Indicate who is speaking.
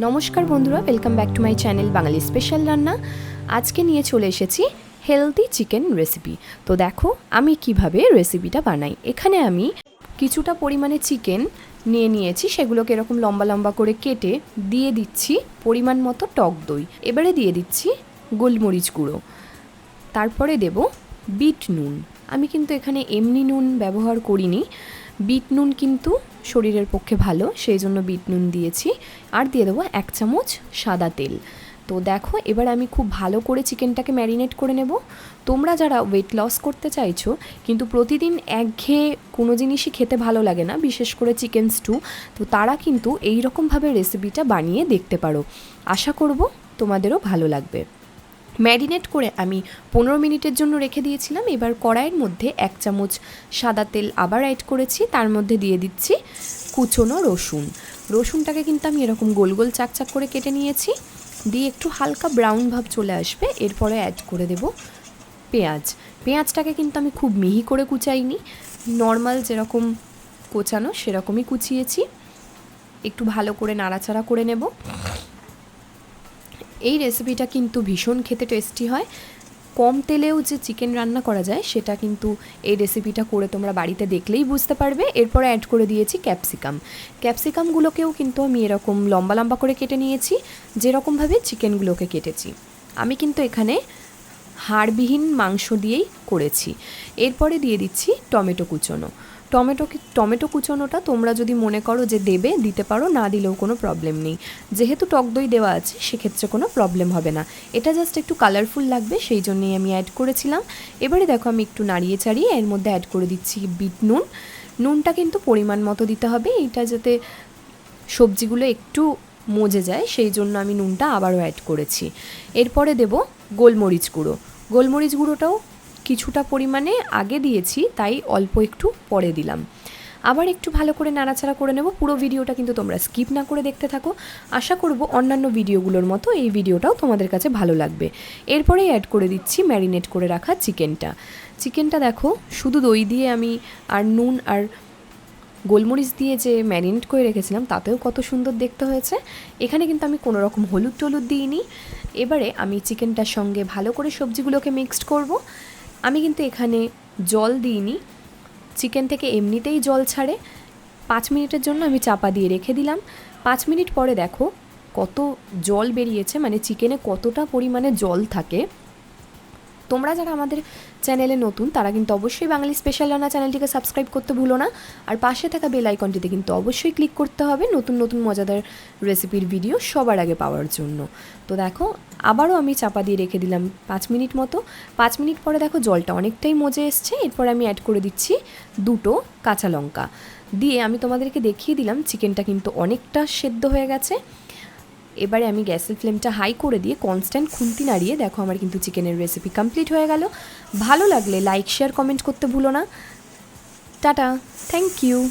Speaker 1: নমস্কার বন্ধুরা welcome back to my channel Bangali special রান্না। আজকে নিয়ে চলে এসেছি হেলদি চিকেন রেসিপি তো দেখো, আমি কীভাবে রেসিপিটা বানাই। এখানে আমি কিছুটা পরিমাণে চিকেন নিয়ে নিয়েছি, সেগুলোকে এরকম লম্বা লম্বা করে কেটে দিয়ে দিচ্ছি পরিমাণ মতো টক দই। এবারে দিয়ে দিচ্ছি গোলমরিচ গুঁড়ো। তারপরে দেব বিট নুন। আমি কিন্তু এখানে এমনি নুন ব্যবহার করিনি। বিট নুন কিন্তু শরীরের পক্ষে ভালো, সেই জন্য বিট নুন দিয়েছি। আর দিয়ে দেবো এক চামচ সাদা তেল। তো দেখো, এবার আমি খুব ভালো করে চিকেনটাকে ম্যারিনেট করে নেব। তোমরা যারা ওয়েট লস করতে চাইছো, কিন্তু প্রতিদিন একঘেয়ে কোনো জিনিসই খেতে ভালো লাগে না, বিশেষ করে চিকেন স্টু তো তারা কিন্তু এই রকমভাবে রেসিপিটা বানিয়ে দেখতে পারো। আশা করব তোমাদেরও ভালো লাগবে। ম্যারিনেট করে আমি পনেরো মিনিটের জন্য রেখে দিয়েছিলাম। এবার কড়াইয়ের মধ্যে এক চামচ সাদা তেল আবার অ্যাড করেছি। তার মধ্যে দিয়ে দিচ্ছি কুচনো রসুন। রসুনটাকে কিন্তু আমি এরকম গোল গোল চাকচাক করে কেটে নিয়েছি। দিয়ে একটু হালকা ব্রাউন ভাব চলে আসবে। এরপরে অ্যাড করে দেব পেঁয়াজ। পেঁয়াজটাকে কিন্তু আমি খুব মিহি করে কুচাইনি। নর্মাল যেরকম কোচানো সেরকমই কুচিয়েছি। একটু ভালো করে নাড়াচাড়া করে নেব। এই রেসিপিটা কিন্তু ভীষণ খেতে টেস্টি হয়। কম তেলেও যে চিকেন রান্না করা যায়, সেটা কিন্তু এই রেসিপিটা করে তোমরা বাড়িতে দেখলেই বুঝতে পারবে। এরপরে অ্যাড করে দিয়েছি ক্যাপসিকাম ক্যাপসিকামগুলোকেও কিন্তু আমি এরকম লম্বা লম্বা করে কেটে নিয়েছি যেরকমভাবে চিকেনগুলোকে কেটেছি। আমি কিন্তু এখানে হাড়বিহীন মাংস দিয়েই করেছি। এরপরে দিয়ে দিচ্ছি টমেটো কুচোনো। টমেটো টমেটো কুচোনোটা তোমরা যদি মনে করো যে দেবে, দিতে পারো, না দিলেও কোনো প্রবলেম নেই। যেহেতু টক দই দেওয়া আছে, সেক্ষেত্রে কোনো প্রবলেম হবে না। এটা জাস্ট একটু কালারফুল লাগবে, সেই জন্যই আমি অ্যাড করেছিলাম। এবারে দেখো আমি একটু নাড়িয়ে চাড়িয়ে এর মধ্যে অ্যাড করে দিচ্ছি বিট নুন। নুনটা কিন্তু পরিমাণ মতো দিতে হবে এটা যাতে সবজিগুলো একটু মজে যায়, সেই জন্য আমি নুনটা আবারও অ্যাড করেছি। এরপরে দেব গোলমরিচ গুঁড়ো। গোলমরিচ গুঁড়োটাও কিছুটা পরিমাণে আগে দিয়েছি, তাই অল্প একটু পরে দিলাম। আবার একটু ভালো করে নাড়াচাড়া করে নেব। পুরো ভিডিওটা কিন্তু তোমরা স্কিপ না করে দেখতে থাকো। আশা করব অন্যান্য ভিডিওগুলোর মতো এই ভিডিওটাও তোমাদের কাছে ভালো লাগবে। এরপরেই অ্যাড করে দিচ্ছি ম্যারিনেট করে রাখা চিকেনটা। চিকেনটা দেখো, শুধু দই দিয়ে আমি আর নুন আর গোলমরিচ দিয়ে যে ম্যারিনেট করে রেখেছিলাম, তাতেও কত সুন্দর দেখতে হয়েছে। এখানে কিন্তু আমি কোনো রকম হলুদ টলুদ দিইনি। এবারে আমি চিকেনটার সঙ্গে ভালো করে সবজিগুলোকে মিক্সড করব। আমি কিন্তু এখানে জল দিইনি। চিকেন থেকে এমনিতেই জল ছাড়ে। পাঁচ মিনিটের জন্য আমি চাপা দিয়ে রেখে দিলাম। পাঁচ মিনিট পরে দেখো কত জল বেরিয়েছে মানে চিকেনে কতটা পরিমাণে জল থাকে। তোমরা যারা আমাদের চ্যানেলে নতুন, তারা কিন্তু অবশ্যই বাঙালি স্পেশাল রান্না চ্যানেলটিকে সাবস্ক্রাইব করতে ভুলো না। আর পাশে থাকা বেল আইকনটিতে কিন্তু অবশ্যই ক্লিক করতে হবে নতুন নতুন মজাদার রেসিপির ভিডিও সবার আগে পাওয়ার জন্য। তো দেখো, আবারও আমি চাপা দিয়ে রেখে দিলাম পাঁচ মিনিট মতো। পাঁচ মিনিট পরে দেখো জলটা অনেকটাই মজে এসছে। এরপর আমি অ্যাড করে দিচ্ছি দুটো কাঁচা লঙ্কা। দিয়ে আমি তোমাদেরকে দেখিয়ে দিলাম চিকেনটা কিন্তু অনেকটা সেদ্ধ হয়ে গেছে। এবারে আমি গ্যাসের ফ্লেমটা হাই করে দিয়ে কনস্ট্যান্ট খুন্তি নাড়িয়ে দেখো আমার কিন্তু চিকেনের রেসিপি কমপ্লিট হয়ে গেল। ভালো লাগলে লাইক শেয়ার কমেন্ট করতে ভুলো না। Tata thank you